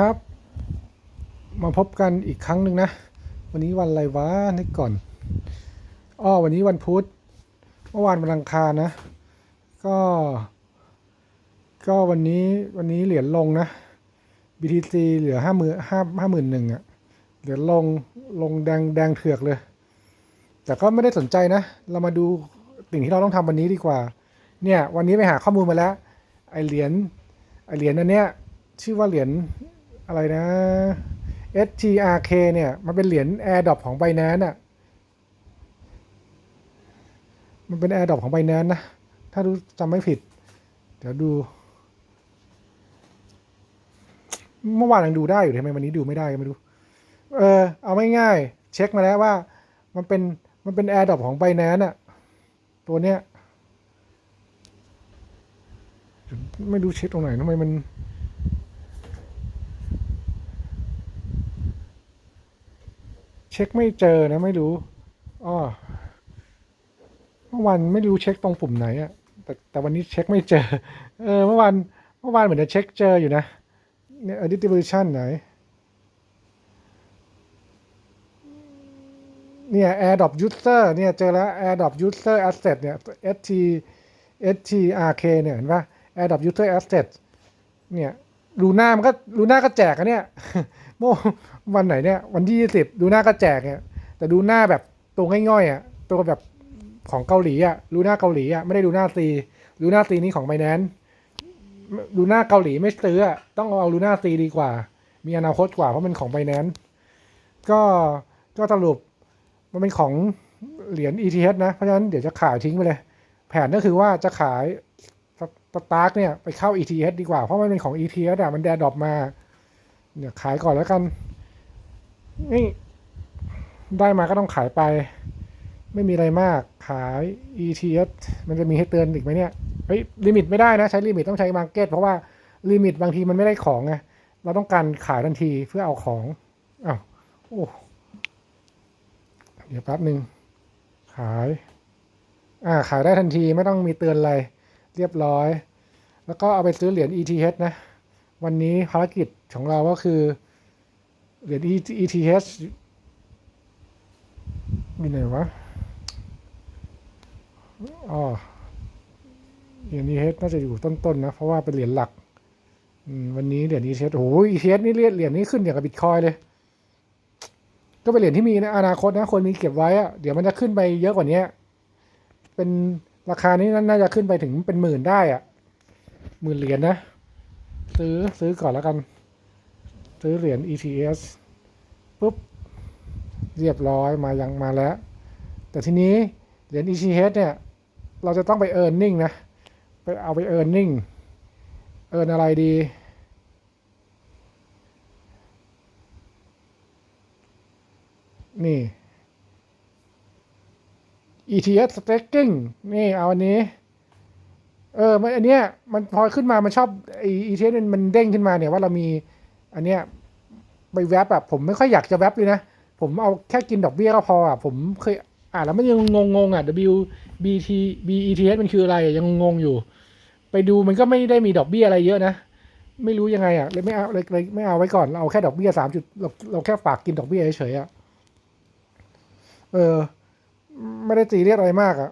ครับ มาพบกันอีกครั้งหนึ่งนะ วันนี้วันอะไรวะนึกก่อนอ้อวันนี้วันพุธเมื่อวานวันอังคารนะ ก็ ก็วันนี้วันนี้เหรียญลงนะ BTC เหลือห้าหมื่นห้าห้าหมื่นหนึ่งอะเหรียญลงลงแดงแดงเถือกเลย แต่ก็ไม่ได้สนใจนะ เรามาดูสิ่งที่เราต้องทำวันนี้ดีกว่า เนี่ยวันนี้ไปหาข้อมูลมาแล้ว ไอเหรียญไอเหรียญอันเนี้ยชื่อว่าเหรียญ อะไรนะ STRK เนี่ย มันเป็นเหรียญ AirDrop ของ Binance อะ มันเป็น AirDrop ของ Binance นะ ถ้าดูจำไม่ผิด เดี๋ยวดู เมื่อวานยังดูได้อยู่ทำไมวันนี้ดูไม่ได้ก็ไม่รู้ เออ เอาไม่ง่ายๆเช็คมาแล้วว่า มันเป็น มันเป็น AirDrop ของ Binance อะ ตัวเนี้ย ไม่รู้เช็คตรงไหนทำไมมัน เช็คไม่เจอนะไม่รู้อ้อเมื่อวานไม่รู้เช็คตรงปุ่มไหนอะแต่แต่วันนี้เช็คไม่เจอ เออเมื่อวานเมื่อวานเหมือนจะเช็คเจออยู่นะเนี่ย distribution ไหน เนี่ย AirDrop User เนี่ย เจอแล้ว AirDrop User Asset เนี่ย ST STRK เนี่ย เห็นปะ AirDrop User Asset เนี่ย ลูน่ามันก็ลูน่าก็แจกอะเนี่ยเมื่อวันไหนเนี่ย วันที่ยี่สิบดูหน้าก็แจกเนี่ย แต่ดูหน้าแบบตัวง่อยๆอะตัวแบบของเกาหลีอะดูหน้าเกาหลีอะไม่ได้ดูหน้าซีดูหน้าซีนี้ของไบแนนดูหน้าเกาหลีไม่ซื้อต้องเอาดูหน้าซีดีกว่า มีอนาคตกว่าเพราะมันของไบแนนก็ก็สรุปมันเป็นของเหรียญ ETH นะ เพราะฉะนั้นเดี๋ยวจะขายทิ้งไปเลย แผนก็คือว่าจะขาย สตาร์กเนี่ยไปเข้า ETH ดีกว่า เพราะมันเป็นของ ETH อะมันแดดดอปมาเนี่ยขายก่อนแล้วกัน นี่ได้มาก็ต้องขายไป ไม่มีอะไรมากขาย ETS มันจะมีให้เตือนอีกไหมเนี่ยเฮ้ยลิมิตไม่ได้นะ ใช้ลิมิตต้องใช้มาร์เก็ตเพราะว่าลิมิตบางทีมันไม่ได้ของไงเราต้องการขายทันทีเพื่อเอาของอ้าวโอ้เดี๋ยวแป๊บหนึ่งขาย อ่าขายได้ทันทีไม่ต้องมีเตือนอะไร เรียบร้อย แล้วก็เอาไปซื้อเหรียญ ETH นะ วันนี้ภารกิจของเราก็คือ เหรียญ ETH มีไหนวะอ๋อเหรียญ ETH น่าจะอยู่ต้นๆนนะ เพราะว่าเป็นเหรียญหลัก วันนี้เหรียญ ETH โอ้โห ETH นี่เรียนเหรียญนี้ขึ้นอย่างกับบิตคอยเลยก็เป็นเหรียญที่มีในอนาคตนะคนมีเก็บไว้อะเดี๋ยวมันจะขึ้นไปเยอะกว่านี้เป็น ราคานี้น่าจะขึ้นไปถึงเป็นหมื่นได้อะหมื่นเหรียญนะ ซื้อซื้อก่อนแล้วกัน ซื้อเหรียญ ETS ปุ๊บ เรียบร้อยมายังมาแล้ว แต่ทีนี้เหรียญ ETH เนี่ย เราจะต้องไป e a r n i n g นะ ไปเอาไป e a r n i n g เอินอะไรดี นี่ ETS staking นี่เอาอันนี้ เออมันอันเนี้ยมันพอขึ้นมา มันชอบไอ ETS มันเด้งขึ้นมาเนี่ยว่าเรามีอันเนี้ยไปแวบแบบผมไม่ค่อยอยากจะแวบเลยนะ ผมเอาแค่กินดอกเบี้ยก็พออะผมเคยอ่านแล้วมันยังงงงๆอะ W B T B E T S มันคืออะไรยังงงอยู่ ไปดูมันก็ไม่ได้มีดอกเบี้ยอะไรเยอะนะ ไม่รู้ยังไงอะเลยไม่เอาเลยเลยไม่เอาไว้ก่อนเราเอาแค่ดอกเบี้ยสามจุดเราเราแค่ฝากกินดอกเบี้ยเฉยๆอะเออ ไม่ได้ตีเรียกอะไรมากอะ่ะ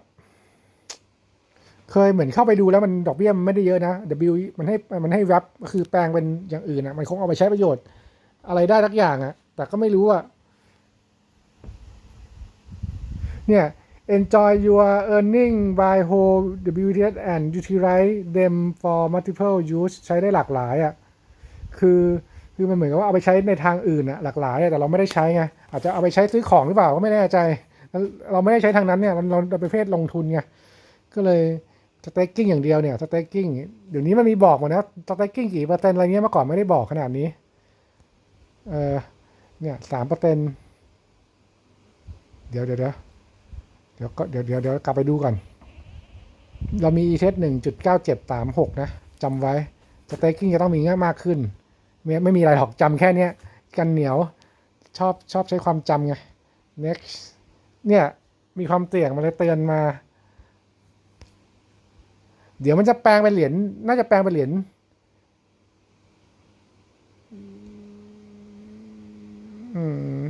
เคยเหมือนเข้าไปดูแล้วมันดอกเบี้ยมันไม่ได้เยอะนะ W มันให้มันให้แวบคือแปลงเป็นอย่างอื่นอะ่ะ มันคงเอาไปใช้ประโยชน์ อะไรได้ทักอย่างอะ่ะ แต่ก็ไม่รู้อะ่ะ เนี่ย enjoy your earning by whole WTS and utilize them for multiple use ใช้ได้หลากหลายอะ่ะ คือคือมันเหมือนกับว่าเอาไปใช้ในทางอื่นอะหลากหลายอะแต่เราไม่ได้ใช้ไงอาจจะเอาไปใช้ซื้อของหรือเปล่าก็ไม่แน่ใจ เราไม่ได้ใช้ทางนั้นเนี่ยเราเราประเภทลงทุนไงก็เลยสเต็กกิ้งอย่างเดียวเนี่ยสเต็กกิ้งเดี๋ยวนี้มันมีบอกหมดนะสเต็กกิ้งกี่เปอร์เซ็นต์อะไรเงี้ยเมื่อก่อนไม่ได้บอกขนาดนี้เออเนี่ยสามเปอร์เซ็นต์เดี๋ยวเดี๋ยวเดี๋ยวเดี๋ยวก็เดี๋ยวเดี๋ยวเดี๋ยวกลับไปดูก่อน เรามี e t หนึ่งจุดเก้าเจ็ดสามหกนะจำไว้สเต็กกิ้งจะต้องมีง่ายมากขึ้น ไม่ไม่มีอะไรหรอกจำแค่เนี้ยกันเหนียวชอบชอบใช้ความจำไง next เนี่ยมีความเสี่ยงมันเลยเตือนมา เดี๋ยวมันจะแปลงเป็นเหรียญน่าจะแปลงเป็นเหรียญอืม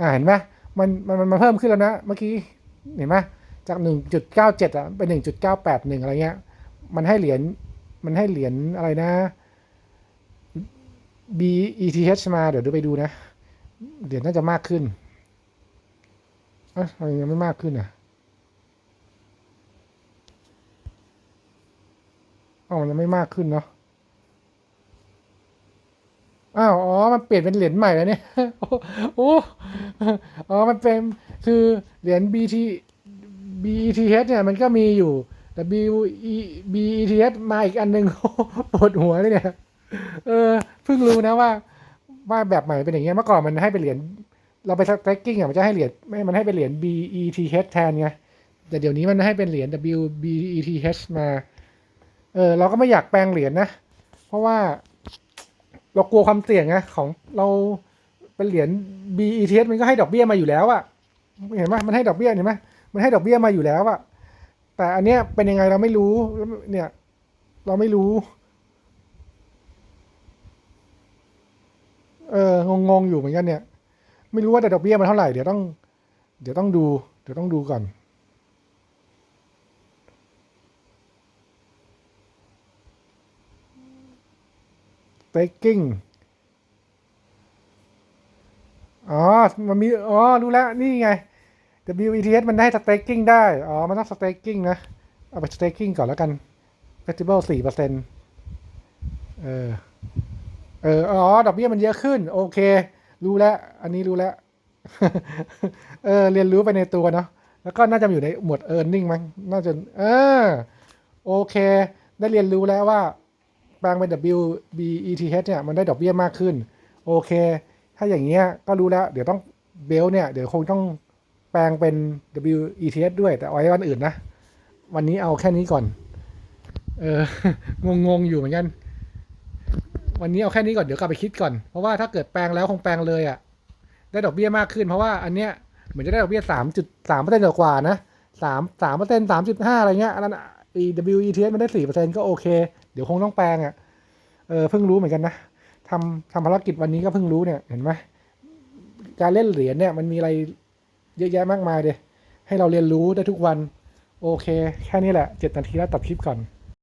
อ่าเห็นไหมมันมันมันเพิ่มขึ้นแล้วนะเมื่อกี้เห็นไหมจากหนึ่งจุดเก้าเจ็ดอะเป็นหนึ่งจุดเก้าแปดหนึ่งอะไรเงี้ย มันให้เหรียญมันให้เหรียญอะไรนะ BETH มาเดี๋ยวดูไปดูนะ เหรียญน่าจะมากขึ้นเอ้ยทำไมยังไม่มากขึ้นอะอ๋อมันยังไม่มากขึ้นเนาะอ้าว อ๋อ มันเปลี่ยนเป็นเหรียญใหม่แล้วเนี่ยโอ้โอ้อ๋อ มันเป็น คือเหรียญ BT BETH เนี่ย มันก็มีอยู่ แต่ BE BETH มาอีกอันหนึ่งปวดหัวเลยเนี่ย เออ เพิ่งรู้นะว่า ว่าแบบใหม่เป็นอย่างเงี้ยเมื่อก่อนมันให้เป็นเหรียญเราไป tracking อะมันจะให้เหรียญไม่มันให้เป็นเหรียญ BETH แทนไงแต่เดี๋ยวนี้มันให้เป็นเหรียญ WBETH มา เออเราก็ไม่อยากแปลงเหรียญนะ เพราะว่าเรากลัวความเสี่ยงไงของเราเป็นเหรียญ BETH มันก็ให้ดอกเบี้ยมาอยู่แล้วอะเห็นไหมมันให้ดอกเบี้ยเห็นไหมมันให้ดอกเบี้ยมาอยู่แล้วอะแต่อันเนี้ยเป็นยังไงเราไม่รู้เนี่ย เราไม่รู้ เอองงๆอยู่เหมือนกันเนี่ย ไม่รู้ว่าแต่ดอกเบี้ยมันเท่าไหร่เดี๋ยวต้อง เดี๋ยวต้องดู เดี๋ยวต้องดูก่อน staking อ๋อ มันมี อ๋อ รู้แล้ว นี่ไง WETH มันได้ staking ได้ อ๋อ มันต้อง staking นะ เอาไป staking ก่อนแล้วกัน festival สี่เปอร์เซ็นต์เออ เอออ๋อดอกเบี้ยมันเยอะขึ้น โอเค รู้แล้ว อันนี้รู้แล้ว เออ เรียนรู้ไปในตัวเนาะแล้วก็น่าจะอยู่ในหมวด earning มั้งน่าจะเออโอเค ได้เรียนรู้แล้วว่าแปลงเป็น WBETH เนี่ยมันได้ดอกเบี้ยมากขึ้น โอเค ถ้าอย่างเงี้ยก็รู้แล้ว เดี๋ยวต้องเบลเนี่ยเดี๋ยวคงต้องแปลงเป็น WETH ด้วย แต่เอาไว้วันอื่นนะ วันนี้เอาแค่นี้ก่อน เอองงๆอยู่เหมือนกัน วันนี้เอาแค่นี้ก่อนเดี๋ยวกลับไปคิดก่อน เพราะว่าถ้าเกิดแปลงแล้วคงแปลงเลยอะ่ะ ได้ดอกเบี้ยมากขึ้น เพราะว่าอันเนี้ยเหมือนจะได้ดอกเบี้ยสามจุดสามเปอร์เซ็นต์กว่านะสามสามเปอร์เซ็นต์สามจุดห้าอะไรเงี้ยอันนั้น WETH มันได้สี่เปอร์เซ็นต์ก็โอเค เดี๋ยวคงต้องแปลงอะ่ะ เออเพิ่งรู้เหมือนกันนะทำทำภารกิจวันนี้ก็เพิ่งรู้เนี่ยเห็นไหมการเล่นเหรียญเนี่ยมันมีอะไรเยอะแยะมากมายเลยให้เราเรียนรู้ได้ทุกวัน โอเค แค่นี้แหละเจ็ดนาทีแล้วตัดคลิปก่อน